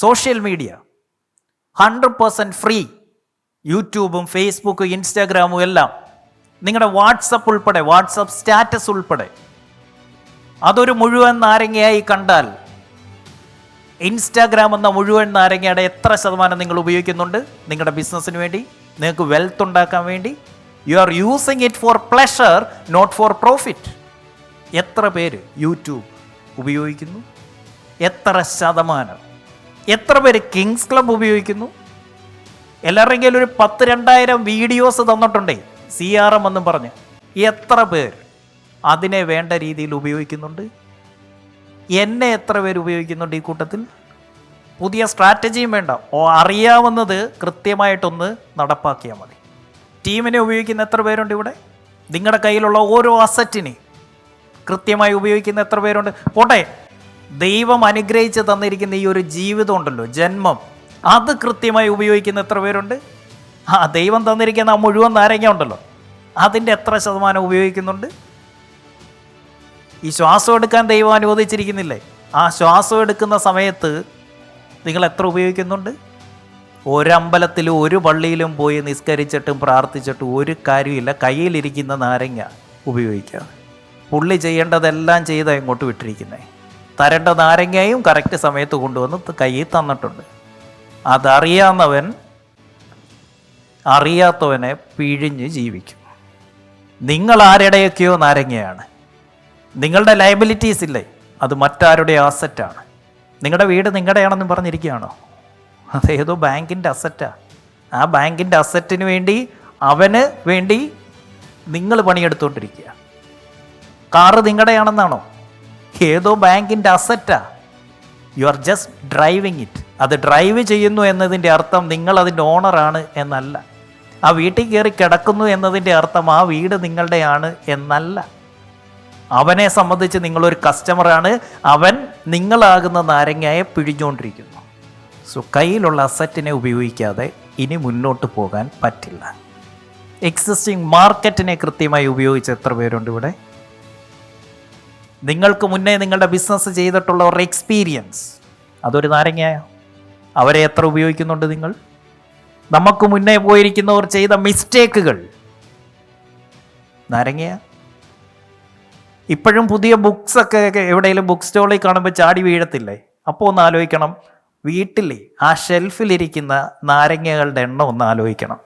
Social media. Hundred percent free. യൂട്യൂബും ഫേസ്ബുക്കും ഇൻസ്റ്റാഗ്രാമും എല്ലാം. നിങ്ങളുടെ വാട്സപ്പ് ഉൾപ്പെടെ വാട്സപ്പ് സ്റ്റാറ്റസ് ഉൾപ്പെടെ. അതൊരു മുഴുവൻ നാരങ്ങയായി കണ്ടാൽ ഇൻസ്റ്റാഗ്രാം എന്ന മുഴുവൻ നാരങ്ങയുടെ എത്ര ശതമാനം നിങ്ങൾ ഉപയോഗിക്കുന്നുണ്ട്? നിങ്ങളുടെ ബിസിനസ്സിന് വേണ്ടി നിങ്ങൾക്ക് വെൽത്ത് ഉണ്ടാക്കാൻ വേണ്ടി. You are using it for pleasure not for profit എത്ര പേര് യൂട്യൂബ് ഉപയോഗിക്കുന്നു? എത്ര ശതമാനം? എത്ര പേര് കിങ്സ് ക്ലബ് ഉപയോഗിക്കുന്നു? എല്ലാവരുടെയും ഒരു പത്ത് രണ്ടായിരം വീഡിയോസ് തന്നിട്ടുണ്ടേ സി ആർ എം എന്നും പറഞ്ഞ്. എത്ര പേർ അതിനെ വേണ്ട രീതിയിൽ ഉപയോഗിക്കുന്നുണ്ട്? എന്നെ എത്ര പേര് ഉപയോഗിക്കുന്നുണ്ട് ഈ കൂട്ടത്തിൽ? പുതിയ സ്ട്രാറ്റജിയും വേണ്ട. ഓ അറിയാവുന്നത് കൃത്യമായിട്ടൊന്ന് നടപ്പാക്കിയാൽ മതി. ടീമിനെ ഉപയോഗിക്കുന്ന എത്ര പേരുണ്ട് ഇവിടെ? നിങ്ങളുടെ കയ്യിലുള്ള ഓരോ അസറ്റിനെ കൃത്യമായി ഉപയോഗിക്കുന്ന എത്ര പേരുണ്ട്? പോട്ടെ ദൈവം അനുഗ്രഹിച്ച് തന്നിരിക്കുന്ന ഈ ഒരു ജീവിതം ഉണ്ടല്ലോ ജന്മം. അത് കൃത്യമായി ഉപയോഗിക്കുന്ന എത്ര പേരുണ്ട്? ആ ദൈവം തന്നിരിക്കുന്ന ആ മുഴുവൻ നാരങ്ങ ഉണ്ടല്ലോ അതിന്റെ എത്ര ശതമാനം ഉപയോഗിക്കുന്നുണ്ട്? ഈ ശ്വാസം എടുക്കാൻ ദൈവം അനുവദിച്ചിരിക്കുന്നില്ലേ? ആ ശ്വാസം എടുക്കുന്ന സമയത്ത് നിങ്ങൾ എത്ര ഉപയോഗിക്കുന്നുണ്ട്? ഒരമ്പലത്തിലും ഒരു പള്ളിയിലും പോയി നിസ്കരിച്ചിട്ടും പ്രാർത്ഥിച്ചിട്ടും ഒരു കാര്യമില്ല കയ്യിലിരിക്കുന്ന നാരങ്ങ ഉപയോഗിക്കുക. പുള്ളി ചെയ്യേണ്ടതെല്ലാം ചെയ്താ ഇങ്ങോട്ട് വിട്ടിരിക്കുന്നത് തരേണ്ട നാരങ്ങയും കറക്റ്റ് സമയത്ത് കൊണ്ടുവന്ന് കയ്യിൽ തന്നിട്ടുണ്ട്. അതറിയാവുന്നവൻ അറിയാത്തവനെ പിഴിഞ്ഞ് ജീവിക്കും. നിങ്ങൾ ആരുടെയൊക്കെയോ നാരങ്ങയാണ്. നിങ്ങളുടെ ലയബിലിറ്റീസ് ഇല്ലേ? അത് മറ്റാരുടെ അസറ്റാണ് നിങ്ങളുടെ വീട് നിങ്ങളുടെയാണെന്ന് പറഞ്ഞിരിക്കുകയാണോ? അതേതോ ബാങ്കിന്റെ അസറ്റാ ആ. ബാങ്കിന്റെ അസറ്റിന് വേണ്ടി അവന് വേണ്ടി നിങ്ങൾ പണിയെടുത്തുകൊണ്ടിരിക്കുക കാറ് നിങ്ങളുടെയാണെന്നാണോ? ഏതോ ബാങ്കിന്റെ അസറ്റാ you are just driving it അത് ഡ്രൈവ് ചെയ്യുന്നു എന്നതിന്റെ അർത്ഥം നിങ്ങൾ അതിന്റെ ഓണറാണ് എന്നല്ല. ആ വീട്ടിൽ കയറി കിടക്കുന്നു എന്നതിന്റെ അർത്ഥം ആ വീട് നിങ്ങളുടെയാണ് എന്നല്ല. അവനെ സംബന്ധിച്ച് നിങ്ങളൊരു കസ്റ്റമറാണ് അവൻ നിങ്ങളാകുന്ന നാരങ്ങയെ പിഴിഞ്ഞുകൊണ്ടിരിക്കുന്നു. സോ കയ്യിലുള്ള അസറ്റിനെ ഉപയോഗിക്കാതെ ഇനി മുന്നോട്ട് പോകാൻ പറ്റില്ല. എക്സിസ്റ്റിംഗ് മാർക്കറ്റിനെ കൃത്യമായി ഉപയോഗിച്ച് എത്ര പേരുണ്ട് ഇവിടെ? നിങ്ങൾക്ക് മുന്നേ നിങ്ങളുടെ ബിസിനസ് ചെയ്തിട്ടുള്ള ഒരു എക്സ്പീരിയൻസ് അതൊരു നാരങ്ങയായ? അവരെ എത്ര ഉപയോഗിക്കുന്നുണ്ട് നിങ്ങൾ? നമുക്ക് മുന്നേ പോയിരിക്കുന്നവർ ചെയ്ത മിസ്റ്റേക്കുകൾ നാരങ്ങയ? ഇപ്പോഴും പുതിയ ബുക്സ് ഒക്കെ എവിടെയെങ്കിലും ബുക്ക് സ്റ്റോളിൽ കാണുമ്പോൾ ചാടി വീഴത്തില്ലേ? അപ്പോൾ ഒന്ന് ആലോചിക്കണം. വീട്ടിലെ ആ ഷെൽഫിലിരിക്കുന്ന നാരങ്ങകളുടെ എണ്ണം ഒന്ന് ആലോചിക്കണം.